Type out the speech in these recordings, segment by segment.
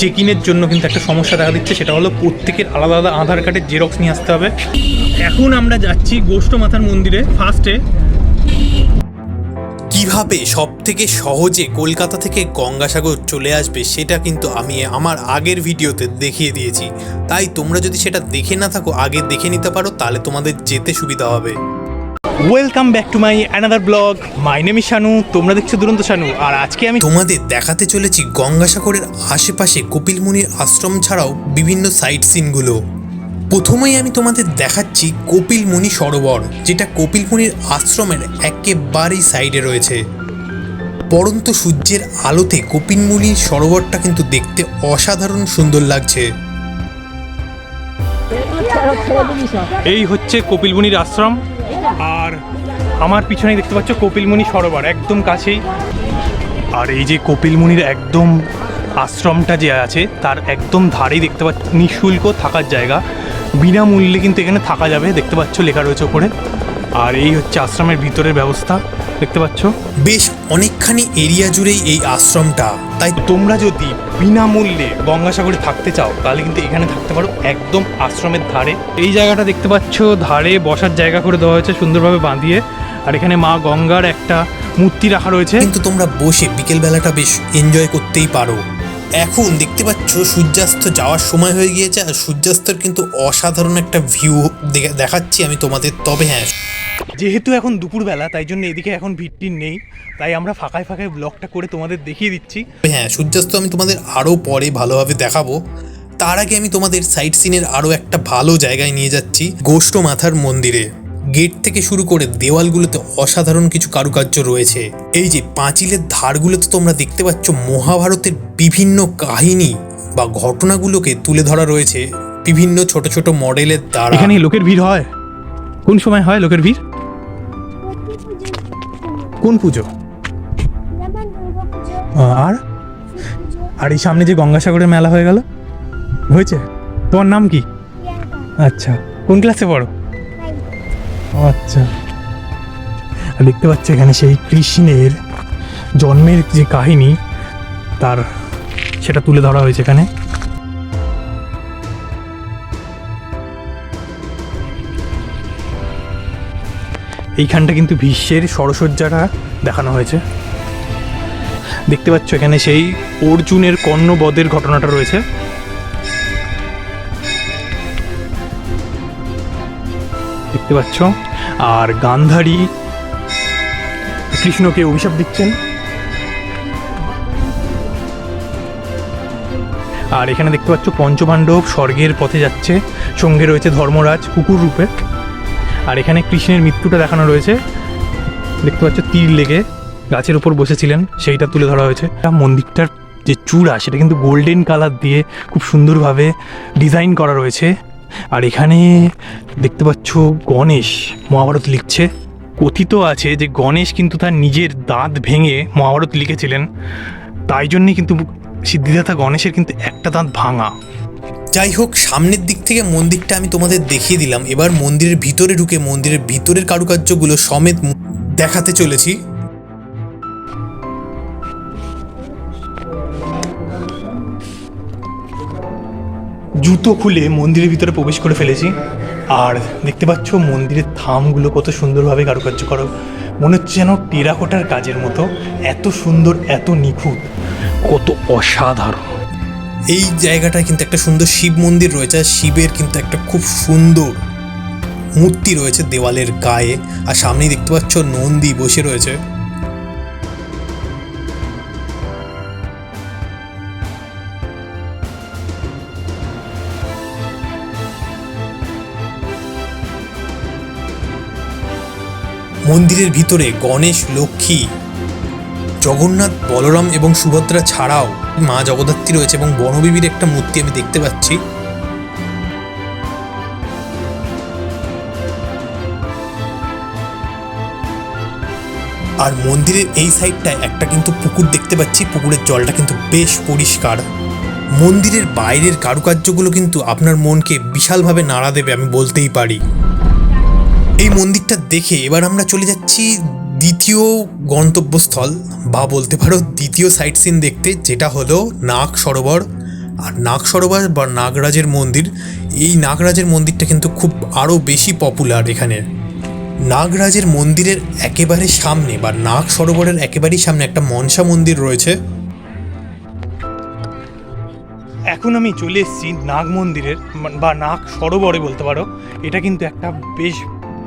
Check ইনের জন্য কিন্তু একটা সমস্যা দেখা দিচ্ছে, সেটা হলো প্রত্যেকের আলাদা আলাদা আধার কার্ডের জেরক্স নিয়ে আসতে হবে। এখন আমরা যাচ্ছি গোষ্ঠ মাথার মন্দিরে ফার্স্টে কীভাবে সব থেকে সহজে কলকাতা থেকে গঙ্গাসাগর চলে আসবে, সেটা কিন্তু আমি আমার আগের ভিডিওতে দেখিয়ে দিয়েছি। তাই তোমরা যদি সেটা দেখে না থাকো, আগে দেখে নিতে পারো, তাহলে তোমাদের যেতে সুবিধা হবে। Welcome back to my another blog my name Shanu তোমরা দেখছ দুরন্ত শানু। আর আজকে আমি তোমাদের দেখাতে চলেছি গঙ্গাসাগরের আশেপাশে কপিলমুনির আশ্রম ছাড়াও বিভিন্ন সাইট সিনগুলো প্রথমেই আমি তোমাদের দেখাচ্ছি কপিলমুনি সরোবর যেটা কপিলমুনির আশ্রমের একেবারেই সাইডে রয়েছে। পরন্ত সূর্যের আলোতে কপিলমুনি সরোবরটা কিন্তু দেখতে অসাধারণ সুন্দর লাগছে। এই হচ্ছে কপিলমুনির আশ্রম। আর আমার পিছনে দেখতে পাচ্ছ কপিলমুনি সরোবর, একদম কাছেই। আর এই যে কপিলমুনির একদম আশ্রমটা যে আছে, তার একদম ধারেই দেখতে পাচ্ছ, নিঃশুল্ক থাকার জায়গা। বিনামূল্যে কিন্তু এখানে থাকা যাবে, দেখতে পাচ্ছ লেখা রয়েছে ওপরে। আর এই হচ্ছে আশ্রমের ভিতরের ব্যবস্থা দেখতে পাচ্ছ? বেশ অনেকখানি এরিয়া জুড়েই এই আশ্রমটা তাই তোমরা যদি বিনামূল্যে গঙ্গাসাগরে থাকতে চাও তাহলে কিন্তু এখানে থাকতে পারো একদম আশ্রমের ধারে। এই জায়গাটা দেখতে পাচ্ছ ধারে বসার জায়গা করে দেওয়া হয়েছে সুন্দরভাবে বাঁধিয়ে আর এখানে মা গঙ্গার একটা মূর্তি রাখা রয়েছে। কিন্তু তোমরা বসে বিকেলবেলাটা বেশ এনজয় করতেই পারো। এখন দেখতে পাচ্ছ সূর্যাস্ত যাওয়ার সময় হয়ে গিয়েছে আর সূর্যাস্তের কিন্তু অসাধারণ একটা ভিউ দেখাচ্ছি আমি তোমাদের তবে হ্যাঁ যেহেতু এখন দুপুরবেলা তাই জন্য এদিকে এখন ভিড় নেই। তাই আমরা ফাঁকায় ফাঁকায় ব্লগটা করে তোমাদের দেখিয়ে দিচ্ছি। হ্যাঁ সূর্যাস্ত আমি তোমাদের আরও পরে ভালোভাবে দেখাবো। তার আগে আমি তোমাদের সাইট সিনের আরও একটা ভালো জায়গায় নিয়ে যাচ্ছি গোষ্ঠ মাথার মন্দিরে। গেট থেকে শুরু করে দেওয়ালগুলোতে অসাধারণ কিছু কারুকার্য রয়েছে। এই যে পাঁচিলের ধারগুলোতে তোমরা দেখতে পাচ্ছ মহাভারতের বিভিন্ন কাহিনী বা ঘটনাগুলোকে তুলে ধরা রয়েছে। বিভিন্ন ছোট ছোট মডেলের দ্বারা। এখানে লোকের ভিড় হয়। কোন সময় হয় লোকের ভিড়? কোন পুজো? আর? আর এই সামনে যে গঙ্গাসাগরের মেলা হয়ে গেল? হয়েছে? তোমার নাম কি? আচ্ছা। কোন ক্লাসে পড়ো? আচ্ছা। আর দেখতে পাচ্ছি এখানে সেই কৃষ্ণের জন্মের যে কাহিনী, তার সেটা তুলে ধরা হয়েছে এখানে। এইখানটা কিন্তু ভীষ্মের সরসজ্জাটা দেখানো হয়েছে। দেখতে পাচ্ছ এখানে সেই অর্জুনের কর্ণবধের ঘটনাটা রয়েছে। দেখতে পাচ্ছ, আর গান্ধারী কৃষ্ণকে অভিশাপ দিচ্ছেন। আর এখানে দেখতে পাচ্ছ পঞ্চপাণ্ডব স্বর্গের পথে যাচ্ছে। সঙ্গে রয়েছে ধর্মরাজ, কুকুর রূপে। আর এখানে কৃষ্ণের মৃত্যুটা দেখানো রয়েছে। দেখতে পাচ্ছ, তীর লেগে গাছের উপর বসেছিলেন, সেইটা তুলে ধরা হয়েছে। মন্দিরটার যে চূড়া, সেটা কিন্তু গোল্ডেন কালার দিয়ে খুব সুন্দরভাবে ডিজাইন করা রয়েছে। আর এখানে দেখতে পাচ্ছ, গণেশ মহাভারত লিখছে। কথিত আছে যে গণেশ কিন্তু তার নিজের দাঁত ভেঙে মহাভারত লিখেছিলেন। তাই জন্যে কিন্তু সিদ্ধিদাতা গণেশের কিন্তু একটা দাঁত ভাঙা। যাই হোক সামনের দিক থেকে মন্দিরটা আমি তোমাদের দেখিয়ে দিলাম। এবার মন্দিরের ভিতরে ঢুকে মন্দিরের ভিতরের কারুকার্যগুলো সমেত দেখাতে চলেছি। জুতো খুলে মন্দিরের ভিতরে প্রবেশ করে ফেলেছি। আর দেখতে পাচ্ছ মন্দিরের থামগুলো কত সুন্দরভাবে কারুকার্য করো। মনে হচ্ছে যেন টেরাকোটার কাজের মতো। এত সুন্দর এত নিখুঁত। কত অসাধারণ। এই জায়গাটায় কিন্তু একটা সুন্দর শিব মন্দির রয়েছে, আর শিবের কিন্তু একটা খুব সুন্দর মূর্তি রয়েছে দেওয়ালের গায়ে। আর সামনেই দেখতে পাচ্ছ নন্দী বসে রয়েছে। মন্দিরের ভিতরে গণেশ, লক্ষ্মী জগন্নাথ, বলরাম এবং সুভদ্রা ছাড়াও মা জগদ্ধাত্রী রয়েছে এবং বনবিবির একটা মূর্তি আমি দেখতে পাচ্ছি। আর মন্দিরের এই সাইডটায় একটা কিন্তু পুকুর দেখতে পাচ্ছি, পুকুরের জলটা কিন্তু বেশ পরিষ্কার। মন্দিরের বাইরের কারুকার্যগুলো কিন্তু আপনার মনকে বিশালভাবে নাড়া দেবে, আমি বলতেই পারি। এই মন্দিরটা দেখে এবার আমরা চলে যাচ্ছি দ্বিতীয় গন্তব্যস্থল বা বলতে পারো দ্বিতীয় সাইট সিন দেখতে, যেটা হলো নাগ সরোবর। আর নাগ সরোবর বা নাগরাজের মন্দির, এই নাগরাজের মন্দিরটা কিন্তু খুব আরও বেশি পপুলার এখানে। নাগরাজের মন্দিরের একেবারে সামনে বা নাগ সরোবরের একেবারেই সামনে একটা মনসা মন্দির রয়েছে। এখন আমি চলে এসেছি নাগ মন্দিরের বা নাগ সরোবরে বলতে পারো। এটা কিন্তু একটা বেশ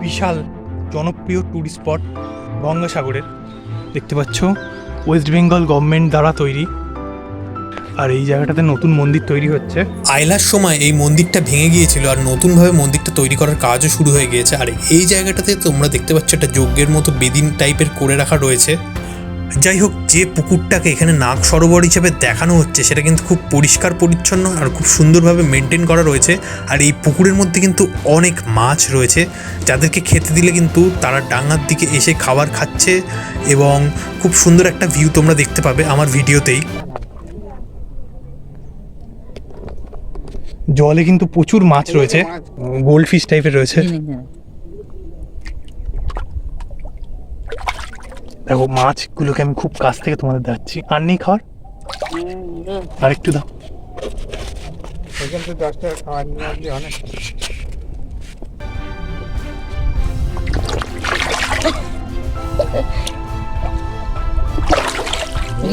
বিশাল জনপ্রিয় ট্যুরিস্ট স্পট গঙ্গাসাগরের দেখতে পাচ্ছ ওয়েস্ট বেঙ্গল গভর্নমেন্ট দ্বারা তৈরি। আর এই জায়গাটাতে নতুন মন্দির তৈরি হচ্ছে। আইলার সময় এই মন্দিরটা ভেঙে গিয়েছিল আর নতুনভাবে মন্দিরটা তৈরি করার কাজও শুরু হয়ে গিয়েছে। আর এই জায়গাটাতে তোমরা দেখতে পাচ্ছ একটা যজ্ঞের মতো বেদিন টাইপের করে রাখা রয়েছে। যাই হোক যে পুকুরটাকে এখানে নাগ সরোবর হিসেবে দেখানো হচ্ছে সেটা কিন্তু খুব পরিষ্কার পরিচ্ছন্ন আর খুব সুন্দরভাবে মেনটেন করা রয়েছে। আর এই পুকুরের মধ্যে কিন্তু অনেক মাছ রয়েছে যাদেরকে খেতে দিলে কিন্তু তারা ডাঙার দিকে এসে খাবার খাচ্ছে এবং খুব সুন্দর একটা ভিউ তোমরা দেখতে পাবে আমার ভিডিওতেই। জলে কিন্তু প্রচুর মাছ রয়েছে গোল্ড ফিশ টাইপের রয়েছে। দেখো মাছগুলোকে আমি খুব কাছ থেকে তোমাদের দেখাচ্ছি। আর নেই খাওয়ার? আর একটু দাও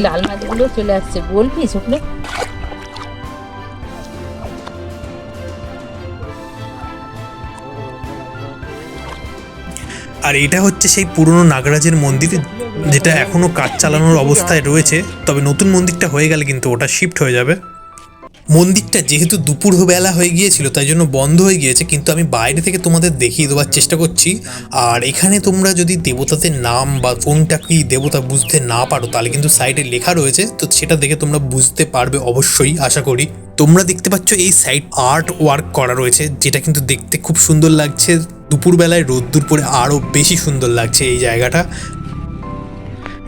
লাল মাছগুলো চলে আসছে। পিস ওগুলো আর এটা হচ্ছে সেই পুরনো নাগরাজের মন্দির যেটা এখনও কাজ চালানোর অবস্থায় রয়েছে, তবে নতুন মন্দিরটা হয়ে গেলে কিন্তু ওটা শিফট হয়ে যাবে। মন্দিরটা যেহেতু দুপুর বেলা হয়ে গিয়েছিল, তাই জন্য বন্ধ হয়ে গিয়েছে, কিন্তু আমি বাইরে থেকে তোমাদের দেখিয়ে দেওয়ার চেষ্টা করছি। আর এখানে তোমরা যদি দেবতাদের নাম বা কোনটা কি দেবতা বুঝতে না পারো, তাহলে কিন্তু সাইডে লেখা রয়েছে, তো সেটা দেখে তোমরা বুঝতে পারবে অবশ্যই, আশা করি। তোমরা দেখতে পাচ্ছ এই সাইড আর্ট ওয়ার্ক করা রয়েছে, যেটা কিন্তু দেখতে খুব সুন্দর লাগছে। দুপুরবেলায় রোদ্দুর পরে আরও বেশি সুন্দর লাগছে এই জায়গাটা।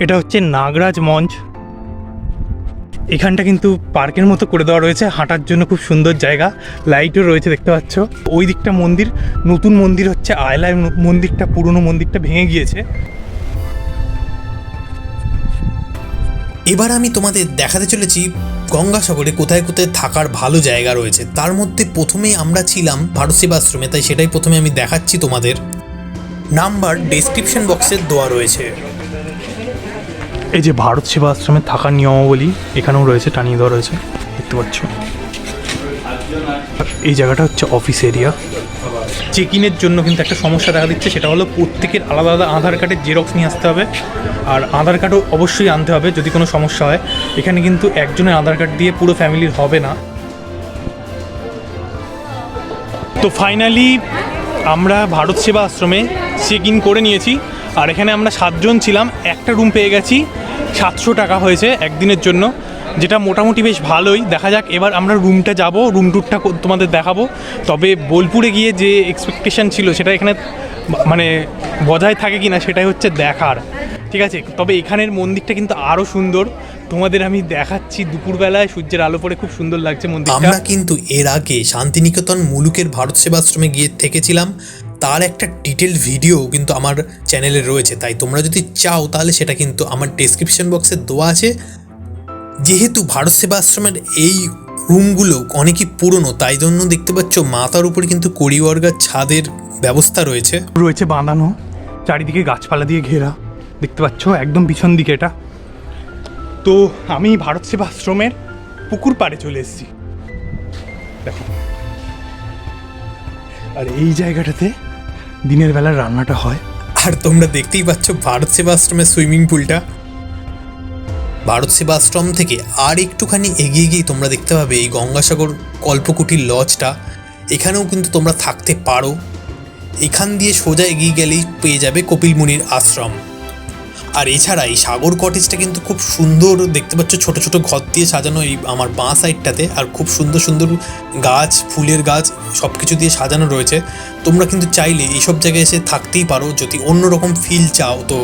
এটা হচ্ছে নাগরাজ মঞ্চ। এখানটা কিন্তু পার্কের মতো করে দেওয়া রয়েছে, হাঁটার জন্য খুব সুন্দর জায়গা, লাইটও রয়েছে দেখতে পাচ্ছ। ওই দিকটা মন্দির, নতুন মন্দির হচ্ছে আয়লায় মন্দিরটা, পুরনো মন্দিরটা ভেঙে গিয়েছে। এবার আমি তোমাদের দেখাতে চলেছি গঙ্গাসাগরে কোথায় কোথায় থাকার ভালো জায়গা রয়েছে। তার মধ্যে প্রথমেই আমরা ছিলাম ভারত সেবাশ্রমে, তাই সেটাই প্রথমে আমি দেখাচ্ছি তোমাদের। নাম্বার ডেসক্রিপশন বক্সে দেওয়া রয়েছে। এই যে ভারত সেবা আশ্রমে থাকার নিয়মাবলী এখানেও রয়েছে, টানিয়ে দেওয়া রয়েছে, দেখতে পাচ্ছ। এই জায়গাটা হচ্ছে অফিস এরিয়া চেক ইনের জন্য কিন্তু একটা সমস্যা দেখা দিচ্ছে, সেটা হলো প্রত্যেকের আলাদা আলাদা আধার কার্ডের জেরক্স নিয়ে আসতে হবে, আর আধার কার্ডও অবশ্যই আনতে হবে যদি কোনো সমস্যা হয়। এখানে কিন্তু একজনের আধার কার্ড দিয়ে পুরো ফ্যামিলির হবে না। তো ফাইনালি আমরা ভারত সেবা আশ্রমে চেক ইন করে নিয়েছি। আর এখানে আমরা সাতজন ছিলাম, একটা রুম পেয়ে গেছি, সাতশো টাকা হয়েছে একদিনের জন্য, যেটা মোটামুটি বেশ ভালোই। দেখা যাক, এবার আমরা রুমটা যাব রুম ট্যুরটা কো- তোমাদের দেখাবো। তবে বোলপুরে গিয়ে যে এক্সপেকটেশন ছিল, সেটা এখানে মানে বজায় থাকে কি না সেটাই হচ্ছে দেখার। ঠিক আছে? তবে এখানের মন্দিরটা কিন্তু আরও সুন্দর। তোমাদের আমি দেখাচ্ছি, দুপুরবেলায় সূর্যের আলো পড়ে খুব সুন্দর লাগছে মন্দিরটা। আমরা কিন্তু এর আগে শান্তিনিকেতন মুলুকের ভারত সেবাশ্রমে গিয়ে থেকেছিলাম। তার একটা ডিটেল ভিডিও কিন্তু আমার চ্যানেলে রয়েছে, তাই তোমরা যদি চাও তাহলে সেটা কিন্তু আমার ডেসক্রিপশন বক্সে দেওয়া আছে। যেহেতু ভারত সেবা আশ্রমের এই রুমগুলো অনেকই পুরনো, তাই জন্য দেখতে পাচ্ছ মাথার উপরে কিন্তু কড়িওয়ার্গার ছাদের ব্যবস্থা রয়েছে। রয়েছে বাঁধানো, চারিদিকে গাছপালা দিয়ে ঘেরা, দেখতে পাচ্ছ একদম পিছন দিকে এটা। তো আমি ভারত সেবা আশ্রমের পুকুর পাড়ে চলে এসেছি। দেখো। আর এই জায়গাটাতে দিনের বেলা রান্নাটা হয়। আর তোমরা দেখতেই পাচ্ছ ভারত সেবাশ্রমের সুইমিং পুলটা। ভারত সেবাশ্রম থেকে আর একটুখানি এগিয়ে গিয়ে তোমরা দেখতে পাবে এই গঙ্গাসাগর কল্পকুটির লজটা। এখানেও কিন্তু তোমরা থাকতে পারো। এখান দিয়ে সোজা এগিয়ে গেলেই পেয়ে যাবে কপিল মুনির আশ্রম। আর এছাড়া এই সাগর কটেজটা কিন্তু খুব সুন্দর দেখতে পাচ্ছ, ছোট ছোট ঘর দিয়ে সাজানো এই আমার বাঁ সাইডটাতে আর খুব সুন্দর সুন্দর গাছ, ফুলের গাছ সব কিছু দিয়ে সাজানো রয়েছে। তোমরা কিন্তু চাইলে এইসব জায়গায় এসে থাকতেই পারো, যদি অন্যরকম ফিল চাও। তো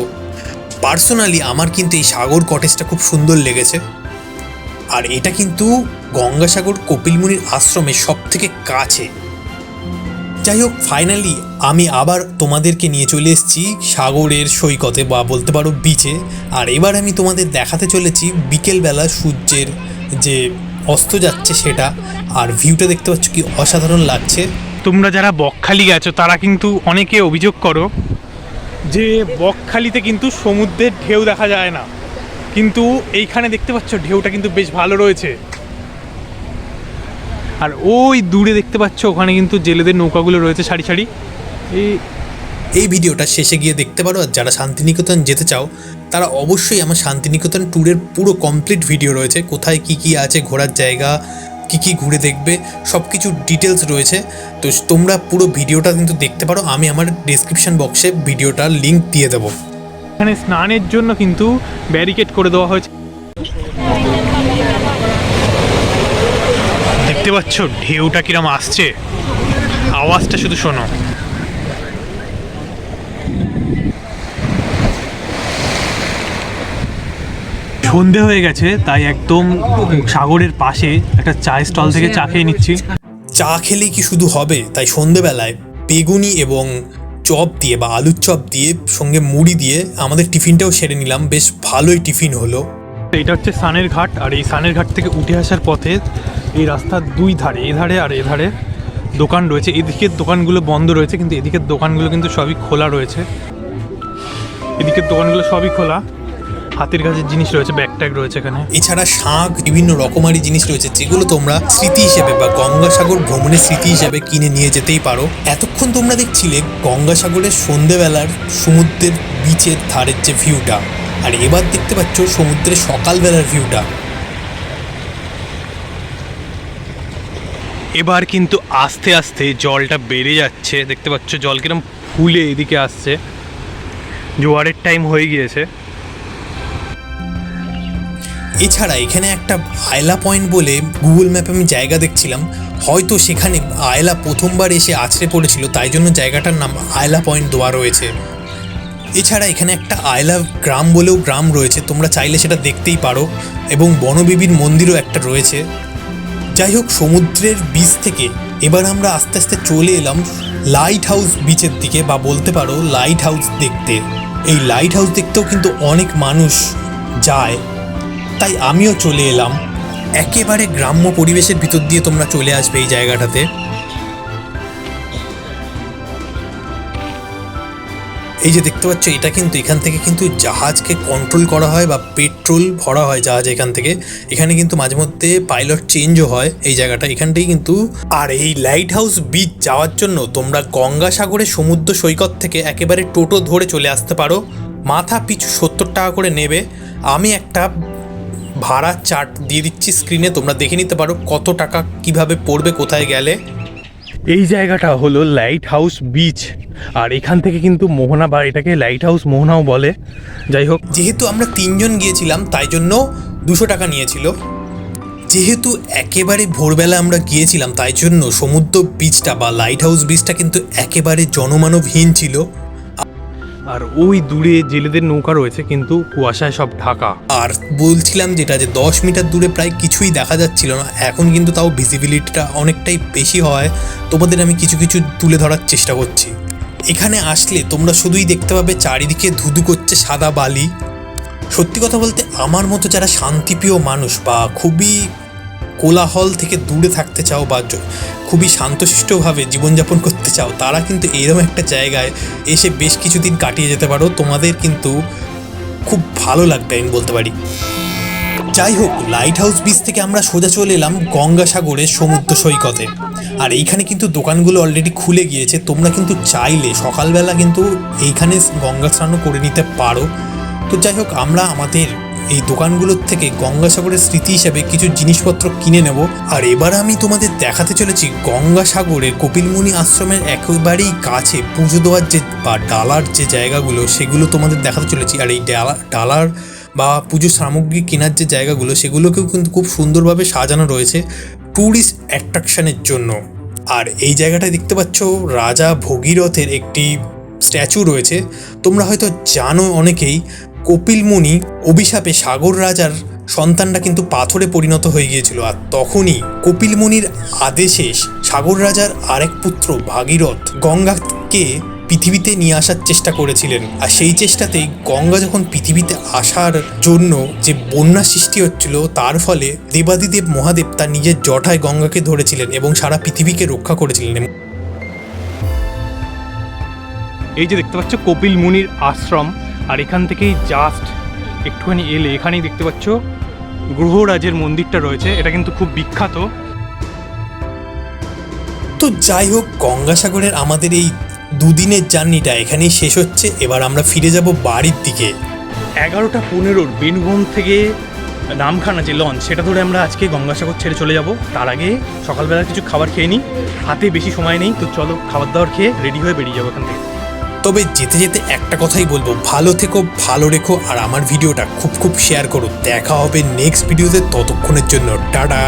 পার্সোনালি আমার কিন্তু এই সাগর কটেজটা খুব সুন্দর লেগেছে। আর এটা কিন্তু গঙ্গাসাগর কপিলমুনির আশ্রমের সব থেকে কাছে। যাই হোক ফাইনালি আমি আবার তোমাদেরকে নিয়ে চলে এসেছি সাগরের সৈকতে বা বলতে পারো বিচে আর এবার আমি তোমাদের দেখাতে চলেছি বিকেলবেলা সূর্যের যে অস্ত যাচ্ছে সেটা। আর ভিউটা দেখতে পাচ্ছ কি অসাধারণ লাগছে। তোমরা যারা বকখালি গেছো, তারা কিন্তু অনেকে অভিযোগ করো যে বকখালিতে কিন্তু সমুদ্রের ঢেউ দেখা যায় না। কিন্তু এইখানে দেখতে পাচ্ছ, ঢেউটা কিন্তু বেশ ভালো রয়েছে। আর ওই দূরে দেখতে পাচ্ছ ওখানে কিন্তু জেলেদের নৌকাগুলো রয়েছে সারি সারি। এই এই ভিডিওটা শেষে গিয়ে দেখতে পারো আর যারা শান্তিনিকেতন যেতে চাও তারা অবশ্যই আমার শান্তিনিকেতন ট্যুরের পুরো কমপ্লিট ভিডিও রয়েছে কোথায় কি কি আছে ঘোরার জায়গা কি কি ঘুরে দেখবে সব কিছু ডিটেলস রয়েছে। তো তোমরা পুরো ভিডিওটা কিন্তু দেখতে পারো আমি আমার ডিসক্রিপশন বক্সে ভিডিওটার লিংক দিয়ে দেবো। এখানে স্নানের জন্য কিন্তু ব্যারিকেড করে দেওয়া হয়েছে। দেখতে পাচ্ছ? ঢেউটা কিরম আসছে? আওয়াজটা শুধু শোনো। সন্ধে হয়ে গেছে তাই একদম সাগরের পাশে একটা চায়ের স্টল থেকে চা খেয়ে নিচ্ছি। চা খেলেই কি শুধু হবে? তাই সন্ধেবেলায় বেগুনি এবং চপ দিয়ে বা আলুর চপ দিয়ে সঙ্গে মুড়ি দিয়ে আমাদের টিফিনটাও সেরে নিলাম। বেশ ভালোই টিফিন হলো। এটা হচ্ছে সানের ঘাট আর এই সানের ঘাট থেকে উঠে আসার পথে এই রাস্তার দুই ধারে, এ ধারে আর এ ধারে দোকান রয়েছে। এদিকের দোকানগুলো বন্ধ রয়েছে, কিন্তু এদিকের দোকানগুলো কিন্তু সবই খোলা রয়েছে। এদিকের দোকানগুলো সবই খোলা। হাতের কাছের জিনিস রয়েছে ব্যাগট্যাগ রয়েছে এখানে। এছাড়া শাঁখ বিভিন্ন রকমারি জিনিস রয়েছে, যেগুলো তোমরা স্মৃতি হিসেবে বা গঙ্গাসাগর ভ্রমণের স্মৃতি হিসেবে কিনে নিয়ে যেতেই পারো। এতক্ষণ তোমরা দেখছিলে গঙ্গাসাগরের সন্ধেবেলার সমুদ্রের বিচের ধারের যে ভিউটা। আর এবার দেখতে পাচ্ছ সমুদ্রের সকালবেলার ভিউটা। এবার কিন্তু আস্তে আস্তে জলটা বেড়ে যাচ্ছে। দেখতে পাচ্ছ, জল কিরম ফুলে এদিকে আসছে। জোয়ারের টাইম হয়ে গিয়েছে। এছাড়া এখানে একটা আয়লা পয়েন্ট বলে গুগল ম্যাপে আমি জায়গা দেখছিলাম। হয়তো সেখানে আয়লা প্রথমবার এসে আছড়ে পড়েছিল, তাই জন্য জায়গাটার নাম আয়লা পয়েন্ট দেওয়া রয়েছে। এছাড়া এখানে একটা আয়লা গ্রাম বলেও গ্রাম রয়েছে, তোমরা চাইলে সেটা দেখতেই পারো। এবং বনবিবির মন্দিরও একটা রয়েছে। যাই হোক, সমুদ্রের বীচ থেকে এবার আমরা আস্তে আস্তে চলে এলাম লাইট হাউস বিচের দিকে, বা বলতে পারো লাইট হাউস দেখতে। এই লাইট হাউস দেখতেও কিন্তু অনেক মানুষ যায়। তাই আমিও চলে এলাম। একেবারে গ্রাম্য পরিবেশের ভিতর দিয়ে তোমরা চলে আসবে এই জায়গাটাতে। এই যে দেখতে পাচ্ছ, এটা কিন্তু এখান থেকে কিন্তু জাহাজকে কন্ট্রোল করা হয় বা পেট্রোল ভরা হয় জাহাজ এখান থেকে। এখানে কিন্তু মাঝে মধ্যে পাইলট চেঞ্জও হয় এই জায়গাটা। এখানটাই কিন্তু আর এই লাইট হাউস বিচ যাওয়ার জন্য তোমরা গঙ্গাসাগরের সমুদ্র সৈকত থেকে একেবারে টোটো ধরে চলে আসতে পারো। মাথা পিছু সত্তর টাকা করে নেবে। আমি একটা ভাড়া চার্ট দিয়ে দিচ্ছি স্ক্রিনে তোমরা দেখে নিতে পারো কত টাকা কীভাবে পড়বে, কোথায় গেলে। এই জায়গাটা হলো লাইট হাউস বিচ আর এখান থেকে কিন্তু মোহনা বা এটাকে লাইট হাউস মোহনাও বলে। যাই হোক। যেহেতু আমরা তিনজন গিয়েছিলাম, তাই জন্য দুশো টাকা নিয়েছিল। যেহেতু একেবারে ভোরবেলা আমরা গিয়েছিলাম, তাই জন্য সমুদ্র বিচটা বা লাইট হাউস বিচটা কিন্তু একেবারে জনমানবহীন ছিল। আর ওই দূরে জেলেদের নৌকা রয়েছে, কিন্তু কুয়াশায় সব ঢাকা। আর বলছিলাম যেটা, যে দশ মিটার দূরে প্রায় কিছুই দেখা যাচ্ছিল না, এখন কিন্তু তাও ভিজিবিলিটিটা অনেকটাই বেশি হয়। তোমাদের আমি কিছু কিছু তুলে ধরার চেষ্টা করছি। এখানে আসলে তোমরা শুধুই দেখতে পাবে চারিদিকে ধুধু করছে সাদা বালি। সত্যি কথা বলতে, আমার মতো যারা শান্তিপ্রিয় মানুষ বা খুবই কোলাহল থেকে দূরে থাকতে চাও বা খুবই শান্তশিষ্টভাবে জীবনযাপন করতে চাও, তারা কিন্তু এরকম একটা জায়গায় এসে বেশ কিছুদিন কাটিয়ে যেতে পারো। তোমাদের কিন্তু খুব ভালো লাগবে, আমি বলতে পারি। যাই হোক লাইট হাউস বিচ থেকে আমরা সোজা চলে এলাম গঙ্গাসাগরের সমুদ্র সৈকতে। আর এইখানে কিন্তু দোকানগুলো অলরেডি খুলে গিয়েছে, তোমরা কিন্তু চাইলে সকালবেলা কিন্তু এইখানে গঙ্গা স্নানও করে নিতে পারো। তো যাই হোক, আমরা আমাদের এই দোকানগুলোর থেকে গঙ্গাসাগরের স্মৃতি হিসাবে কিছু জিনিসপত্র কিনে নেব। আর এবার আমি তোমাদের দেখাতে চলেছি গঙ্গাসাগরের কপিলমুনি আশ্রমের একেবারেই কাছে পুজো দেওয়ার যে বা ডালার যে জায়গাগুলো, সেগুলো তোমাদের দেখাতে চলেছি। আর এই ডালা, ডালার বা পুজো সামগ্রী কেনার যে জায়গাগুলো, সেগুলোকেও কিন্তু খুব সুন্দরভাবে সাজানো রয়েছে ট্যুরিস্ট অ্যাট্রাকশনের জন্য। আর এই জায়গাটায় দেখতে পাচ্ছ রাজা ভগীরথের একটি স্ট্যাচু রয়েছে। তোমরা হয়তো জানো অনেকেই কপিল মুনি অভিশাপে সাগর রাজার সন্তানরা কিন্তু পাথরে পরিণত হয়ে গিয়েছিল। আর তখনই কপিল মুনির আদেশে সাগর রাজার আরেক পুত্র ভাগীরথ গঙ্গাকে পৃথিবীতে নিয়ে আসার চেষ্টা করেছিলেন। আর সেই চেষ্টাতেই গঙ্গা যখন পৃথিবীতে আসার জন্য যে বন্যা সৃষ্টি হচ্ছিল, তার ফলে দেবাদিদেব মহাদেব তার নিজের জটায় গঙ্গাকে ধরেছিলেন এবং সারা পৃথিবীকে রক্ষা করেছিলেন। এই যে দেখতে পাচ্ছ, কপিল মুনির আশ্রম আর এখান থেকেই জাস্ট একটুখানি এলে এখানেই দেখতে পাচ্ছ গ্রহরাজের মন্দিরটা রয়েছে। এটা কিন্তু খুব বিখ্যাত। তো যাই হোক গঙ্গাসাগরের আমাদের এই দুদিনের জার্নিটা এখানেই শেষ হচ্ছে। এবার আমরা ফিরে যাব বাড়ির দিকে। এগারোটা পনেরোর বেনুবন থেকে নামখানা যে লঞ্চ সেটা ধরে আমরা আজকে গঙ্গাসাগর ছেড়ে চলে যাব। তার আগে সকালবেলা কিছু খাবার খেয়ে নিই। হাতে বেশি সময় নেই তো চলো খাবার দাবার খেয়ে রেডি হয়ে বেরিয়ে যাব এখান থেকে। তবে যেতে যেতে একটা কথাই বলব, ভালো থেকো, ভালো রেখো, আর আমার ভিডিওটা খুব খুব শেয়ার করো। দেখা হবে নেক্সট ভিডিওতে ততক্ষণের জন্য, টাটা।